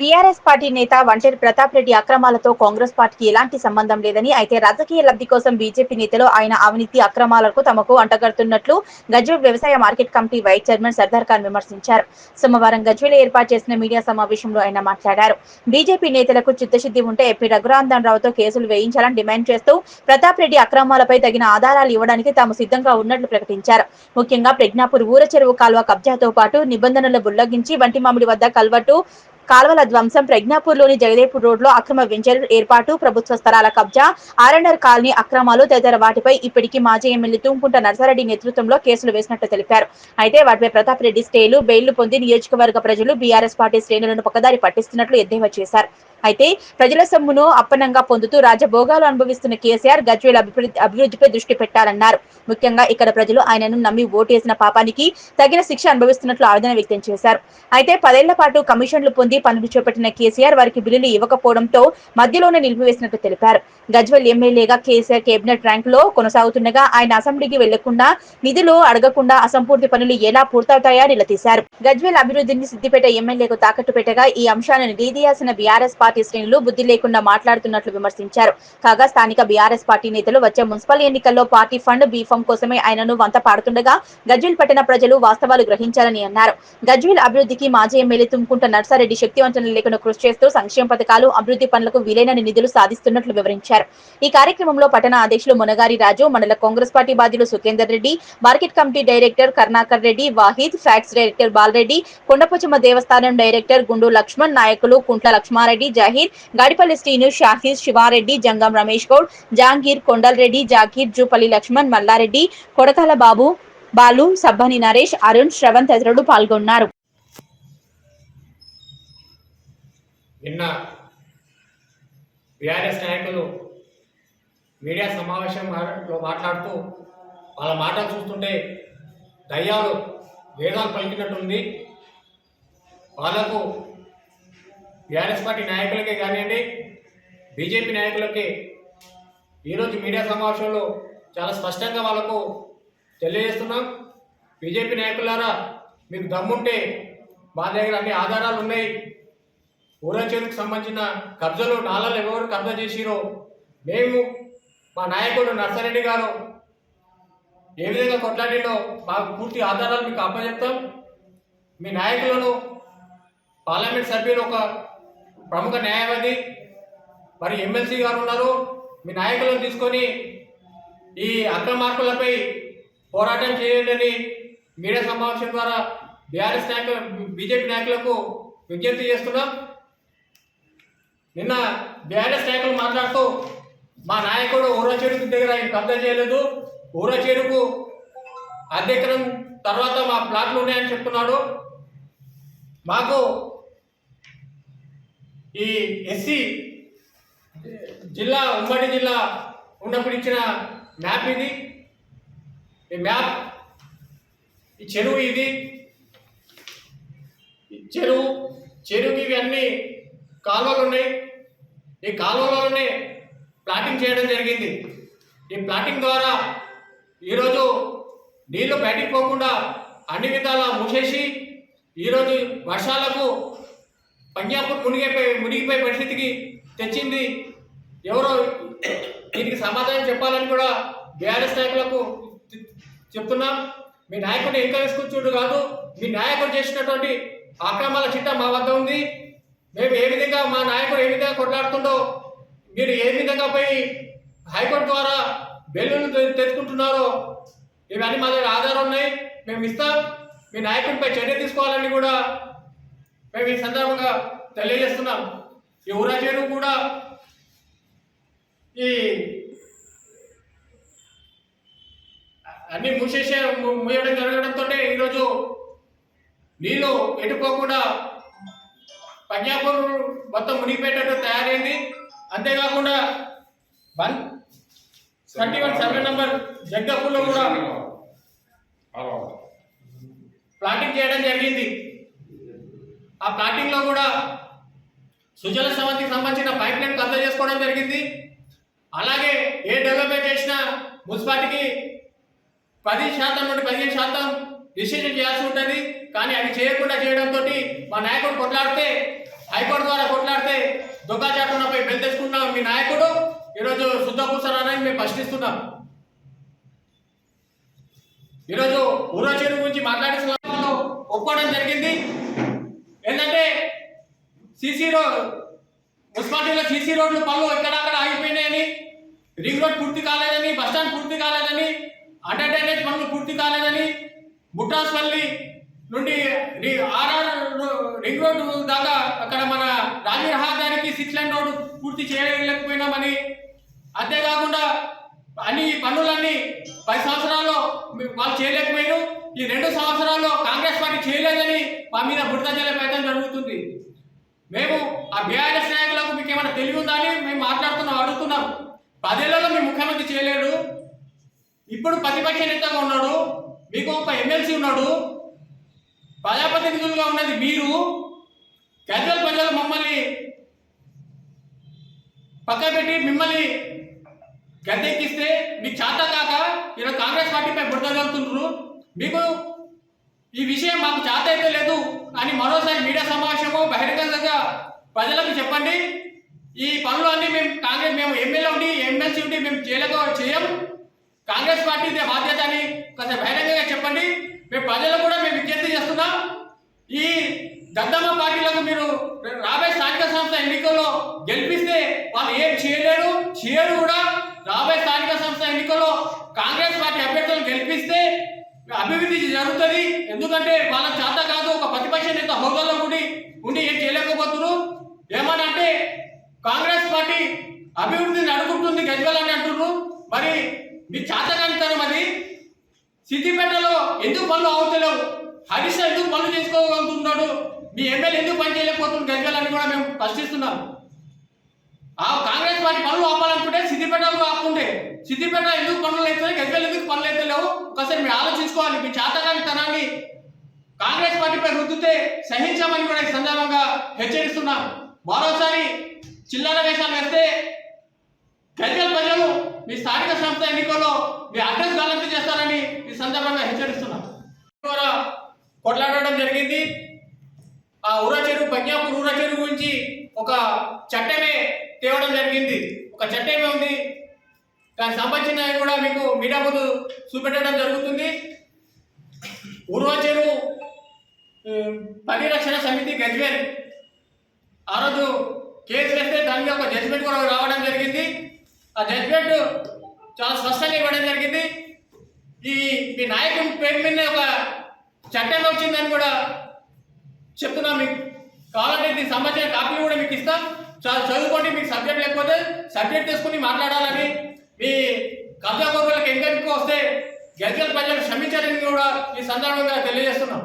BRS party నేత వంటేరు ప్రతాప్ రెడ్డి అక్రమాలతో కాంగ్రెస్ పార్టీకి ఎలాంటి సంబంధం లేదని అయితే రాజకీయ లబ్ధి కోసం బీజేపీ నేతలు ఆయన అవినీతి అక్రమాలకు తమకు అంటగడుతున్నట్లు గజ్వేల్ వ్యవసాయ market committee vice chairman Sardar Khan విమర్శించారు. సోమవారం గజ్వేల్ ఏర్పాటు చేసిన మీడియా సమావేశంలో ఆయన మాట్లాడారు. బీజేపీ నేతలకు చిత్తశుద్ధి ఉంటే ఎంపీ రఘురాందన్ రావుతో కేసులు వేయించాలని డిమాండ్ చేస్తూ ప్రతాప్ రెడ్డి అక్రమాలపై తగిన ఆధారాలు ఇవ్వడానికి తాము సిద్ధంగా ఉన్నట్లు ప్రకటించారు. ముఖ్యంగా ప్రజ్ఞాపూర్ ఊర చెరువు కాల్వ కబ్జాతో పాటు నిబంధనలు ఉల్లంఘించి వంటి మామిడి వద్ద కల్వట్టు కాల్వల ధ్వంసం ప్రజ్ఞాపూర్లోని జగదేపూర్ రోడ్లో అక్రమ వెంచర్ ఏర్పాటు ప్రభుత్వ స్థలాల కబ్జా ఆర్ఎన్ఆర్ కాలనీ అక్రమాలు తదితర వాటిపై ఇప్పటికీ మాజీ ఎమ్మెల్యే తుంకుంట నర్సారెడ్డి నేతృత్వంలో కేసులు వేసినట్టు తెలిపారు. అయితే వాటిపై ప్రతాప్ రెడ్డి స్టేలు బెయిల్ పొంది నియోజకవర్గ ప్రజలు బీఆర్ఎస్ పార్టీ శ్రేణులను పక్కదారి పట్టిస్తున్నట్లు ఎద్దేవా చేశారు. అయితే ప్రజల సొమ్మును అప్పనంగా పొందుతూ రాజభోగాలు అనుభవిస్తున్న కేసీఆర్ గజ్వేల్ అభివృద్ధి అభివృద్ధిపై దృష్టి పెట్టాలన్నారు. ముఖ్యంగా ఇక్కడ ప్రజలు ఆయనను నమ్మి ఓటేసిన పాపానికి తగిన శిక్ష అనుభవిస్తున్నట్లు ఆవేదన వ్యక్తం చేశారు. అయితే పదేళ్ళ పాటు కమిషన్లు పొంది పనులు చేపట్టిన కేసీఆర్ వారికి బిల్లులు ఇవ్వకపోవడంతో మధ్యలోనే నిలిపివేసినట్టు తెలిపారు. గజ్వల్ ఎమ్మెల్యేగా కేసీఆర్ కేబినెట్ ర్యాంక్లో కొనసాగుతుండగా ఆయన అసెంబ్లీకి వెళ్ళకుండా నిధులు అడగకుండా అసంపూర్తి పనులు ఎలా పూర్తవుతాయా నిలదీశారు. గజ్వెల్ అభివృద్ధిని సిద్దిపేట ఎమ్మెల్యేకు తాకట్టు పెట్టగా ఈ అంశాలను నిలదీయాల్సిన బీఆర్ఎస్ పార్టీ శ్రేణులు బుద్ధి లేకుండా మాట్లాడుతున్నట్లు విమర్శించారు. కాగా స్థానిక బీఆర్ఎస్ పార్టీ నేతలు వచ్చే మున్సిపల్ ఎన్నికల్లో పార్టీ ఫండ్ బీఫామ్ కోసమే ఆయనను వంత పాడుతుండగా గజ్వెల్ పట్టిన ప్రజలు వాస్తవాలు గ్రహించాలని అన్నారు. గజ్వెల్ అభివృద్ధికి మాజీ ఎమ్మెల్యే తుమ్కుంట నర్సారెడ్డి శక్తివంచన లేకుండా కృషి చేస్తూ సంక్షేమ పథకాలు అభివృద్ధి పనులకు వీలైనన్ని నిధులు సాధిస్తున్నట్లు వివరించారు. ఈ కార్యక్రమంలో పట్టణ అధ్యక్షులు మునగారి రాజు మండల కాంగ్రెస్ పార్టీ బాధ్యులు Sukhender Reddy market committee director Karnakar Reddy Wahid fax director Bala Reddy Kondapochamma దేవస్థానం డైరెక్టర్ గుండు లక్ష్మణ్ నాయకులు కుంట్ల లక్ష్మారెడ్డి జహీర్ గాడిపల్లి శ్రీను షాహీద్ శివారెడ్డి జంగం రమేష్ గౌడ్ జాంగీర్ కొండల్ రెడ్డి జాకీర్ జూపల్లి లక్ష్మణ్ మల్లారెడ్డి కొడకాల బాబు బాలు సబ్బని నరేష్ అరుణ్ శ్రవణ్ తదితరులు పాల్గొన్నారు. నిన్న బీఆర్ఎస్ నాయకులు మీడియా సమావేశంలో మాట్లాడుతూ వాళ్ళ మాటలు చూస్తుంటే దయ్యాలు వేదాలు పలికినట్టుంది. వాళ్ళకు బీఆర్ఎస్ పార్టీ నాయకులకే కానివ్వండి బీజేపీ నాయకులకి. ఈరోజు మీడియా సమావేశంలో చాలా స్పష్టంగా వాళ్ళకు తెలియజేస్తున్నాం. బీజేపీ నాయకులారా మీకు దమ్ముంటే మా దగ్గర అన్ని ఆధారాలు ఉన్నాయి ఊరచేరుకు సంబంధించిన కబ్జాలు నాళాలు ఎవరు కబ్జా చేసిరో? మేము మా నాయకుడు నర్సారెడ్డి గారు ఏ విధంగా కొట్లాడిలో మాకు పూర్తి ఆధారాలు మీకు అప్పచెప్తాం. మీ నాయకులను పార్లమెంట్ సభ్యులు ఒక ప్రముఖ న్యాయవాది మరి ఎమ్మెల్సీ గారు ఉన్నారు. మీ నాయకులను తీసుకొని ఈ అక్రమార్కులపై పోరాటం చేయండి మీడియా సమావేశం ద్వారా బీఆర్ఎస్ నాయకులు బీజేపీ నాయకులకు విజ్ఞప్తి చేస్తున్నాం. నిన్న బీఆర్ఎస్ నాయకులు మాట్లాడుతూ మా నాయకుడు ఊర చెరుకు దగ్గర ఆయన కబ్జా చేయలేదు. ఊర చెరుకు అధ్యక్షం తర్వాత మా ప్లాట్లు ఉన్నాయని చెప్తున్నాడు. మాకు ఈ ఎస్సీ జిల్లా ఉమ్మడి జిల్లా ఉన్నప్పుడు ఇచ్చిన మ్యాప్ ఇది. ఈ మ్యాప్ ఈ చెరువు ఇది. చెరువు చెరువు ఇవన్నీ ఇవి కాలువలు ఉన్నాయి ఈ కాలువలోనే ప్లాటింగ్ చేయడం జరిగింది. ఈ ప్లాటింగ్ ద్వారా ఈరోజు నీళ్ళు బయటికి పోకుండా అన్ని విధాలా మూసేసి ఈరోజు వర్షాలకు పంజాబ్ మునిగిపోయి మునిగిపోయే పరిస్థితికి తెచ్చింది ఎవరో దీనికి సమాధానం చెప్పాలని కూడా బీఆర్ఎస్ నాయకులకు చెప్తున్నాం. మీ నాయకుడిని ఇంకా వేసుకొచ్చుడు కాదు. మీ నాయకుడు చేసినటువంటి అక్రమాల చిట్టా మా వద్ద ఉంది. మేము ఏ విధంగా మా నాయకుడు ఏ విధంగా కొట్లాడుతుండో మీరు ఏ విధంగా పోయి హైకోర్టు ద్వారా బెల్లును తెచ్చుకుంటున్నారో ఇవన్నీ మా దగ్గర ఆధారం ఉన్నాయి. మేము ఇస్తాం. మీ నాయకుడిపై చర్య తీసుకోవాలని కూడా మేము ఈ సందర్భంగా తెలియజేస్తున్నాం. ఈ ఊరా కూడా ఈ అన్ని మూసేసే మూయడం జరగడంతో ఈరోజు నీళ్ళు ఎటుపోకుండా పంజాపూర్ మొత్తం మునిగిపోయేటట్టు తయారైంది. అంతేకాకుండా one thirty one survey number జగ్గపూర్లో కూడా ప్లాటింగ్ చేయడం జరిగింది. ఆ ప్లాటింగ్లో కూడా సుజల సమంతికి సంబంధించిన పైప్ లైన్ కబ్జా చేసుకోవడం జరిగింది. అలాగే ఏ డెవలప్మెంట్ చేసినా మున్సిపాలిటీకి పది శాతం నుండి పదిహేను శాతం డిసిషన్ చేయాల్సి ఉంటుంది. కానీ అది చేయకుండా చేయడంతో మా నాయకుడు కొట్లాడితే హైకోర్టు ద్వారా కొట్లాడితే దొంగచాటునపై బెల్ తెచ్చుకున్న మీ నాయకుడు ఈరోజు శుద్ధ పూసరానని మేము ప్రశ్నిస్తున్నాం. ఈరోజు ఊరో చెరువు గురించి మాట్లాడిన ఒప్పుకోవడం జరిగింది. ఏంటంటే సీసీ రోడ్ మున్సిపాలిటీలో సీసీ రోడ్లు పనులు ఎక్కడక్కడ ఆగిపోయినాయని రింగ్ రోడ్ పూర్తి కాలేదని బస్టాండ్ పూర్తి కాలేదని అండర్ డ్రైనేజ్ పనులు పూర్తి కాలేదని ముట్టాస్పల్లి నుండి ఆర్ఆర్ రో- రింగ్ రోడ్డు దాకా అక్కడ మన రాజీ రహదారికి సిక్స్ లైన్ రోడ్డు పూర్తి చేయలేకపోయినామని. అంతేకాకుండా అన్ని పనులన్నీ పది సంవత్సరాల్లో వాళ్ళు చేయలేకపోయారు. ఈ రెండు సంవత్సరాల్లో కాంగ్రెస్ పార్టీ చేయలేదని మా మీద బుడత జల్లే ప్రయత్నం జరుగుతుంది. మేము ఆ బీఆర్ఎస్ నాయకులకు మీకు ఏమైనా తెలివి ఉందా అని మేము మాట్లాడుతున్నాం అడుగుతున్నాం. పదేళ్ళలో మీ ముఖ్యమంత్రి చేయలేడు. ఇప్పుడు ప్రతిపక్ష నేతగా ఉన్నాడు. మీకు ఒక ఎమ్మెల్సీ ఉన్నాడు. ప్రజాప్రతినిధులుగా ఉన్నది మీరు. గజ్వల్ ప్రజలు మమ్మల్ని పక్క పెట్టి మిమ్మల్ని గద్దెక్కిస్తే మీకు చేత కాక ఈరోజు కాంగ్రెస్ పార్టీపై బుడత జరుగుతుండ్రు మీకు ఈ విషయం మాకు చేత అయితే లేదు అని మరోసారి మీడియా సమావేశము బహిరంగంగా ప్రజలకు చెప్పండి. ఈ పనులు అన్నీ మేము కాంగ్రెస్ మేము ఎమ్మెల్యే ఉండి ఎమ్మెల్సీ ఉండి మేము చేయలేక చేయం కాంగ్రెస్ పార్టీ ఇదే బాధ్యత అని కొంచెం బహిరంగంగా చెప్పండి. మేము ప్రజలు కూడా మేము విజ్ఞప్తి చేస్తున్నాం. ఈ దద్దమ్మ పార్టీలకు మీరు రాబోయే స్థానిక సంస్థ ఎన్నికల్లో గెలిపిస్తే వాళ్ళు ఏం చేయలేరు. చేయరు కూడా. రాబోయే స్థానిక సంస్థ ఎన్నికల్లో కాంగ్రెస్ పార్టీ అభ్యర్థులను గెలిపిస్తే అభివృద్ధి జరుగుతుంది. ఎందుకంటే వాళ్ళ చేత కాదు ఒక ప్రతిపక్ష నేత హోదాలో ఉండి ఉండి ఏం చేయలేకపోతున్నారు. ఏమని అంటే కాంగ్రెస్ పార్టీ అభివృద్ధిని అడుగుతుంది గజ్వల్ అని అంటున్నారు. మరి మీ చేతకానితనం అది. సిద్దిపేటలో ఎందుకు పనులు అవుతలేవు? హరీష్ ఎందుకు పనులు చేసుకోగలుగుతున్నాడు మీ ఎమ్మెల్యే ఎందుకు పని చేయలేకపోతుంది గజ్వల్ కూడా మేము ప్రశ్నిస్తున్నాం. ఆ కాంగ్రెస్ పార్టీ పనులు ఆపాలనుకుంటే సిద్దిపేటలో ఆపుకుంటే సిద్దిపేట ఎందుకు పనులు అవుతాయి గజ్వల్ ఎందుకు పనులు అయితే లేవు ఒకసారి మీరు ఆలోచించుకోవాలి. మీ చేతకాని తనాన్ని కాంగ్రెస్ పార్టీపై రుద్దితే సహించామని కూడా ఈ సందర్భంగా హెచ్చరిస్తున్నాం. మరోసారి చిల్లర వేషాలు వేస్తే గజ్వల్ ప్రజలు మీ స్థానిక సంస్థ ఎన్నికల్లో మీ అడ్రస్ గల్లంతు చేస్తారని ఈ సందర్భంగా హెచ్చరిస్తున్నాం. కొట్లాడడం జరిగింది. ఆ ఊర చెరువు ప్రజ్ఞాపూర్ ఊర చెరువు గురించి ఒక చట్టమే తేవడం జరిగింది. ఒక చట్టమే ఉంది. దానికి సంబంధించినవి కూడా మీకు మీడియా ముందు చూపెట్టడం జరుగుతుంది. ఊర్వ చెరువు పరిరక్షణ సమితి గజ్వేల్. ఆ రోజు కేసు వేస్తే దాని మీద ఒక జడ్జిమెంట్ కూడా రావడం జరిగింది. ఆ జడ్జిమెంట్ చాలా స్పష్టంగా ఇవ్వడం జరిగింది. ఈ మీ నాయకుని పేరు మీద ఒక చట్టం వచ్చిందని కూడా చెప్తున్నా మీకు. కావాలంటే దీనికి సంబంధించిన కాపీలు కూడా మీకు ఇస్తాం. చాలా చదువుకోండి మీకు సబ్జెక్ట్ లేకపోతే సబ్జెక్ట్ తీసుకుని మాట్లాడాలని. మీ కబ్జా కోరులకు ఎంకెందుకు వస్తే గజ్జల ప్రజలు క్షమించాలని కూడా ఈ సందర్భంగా తెలియజేస్తున్నాం.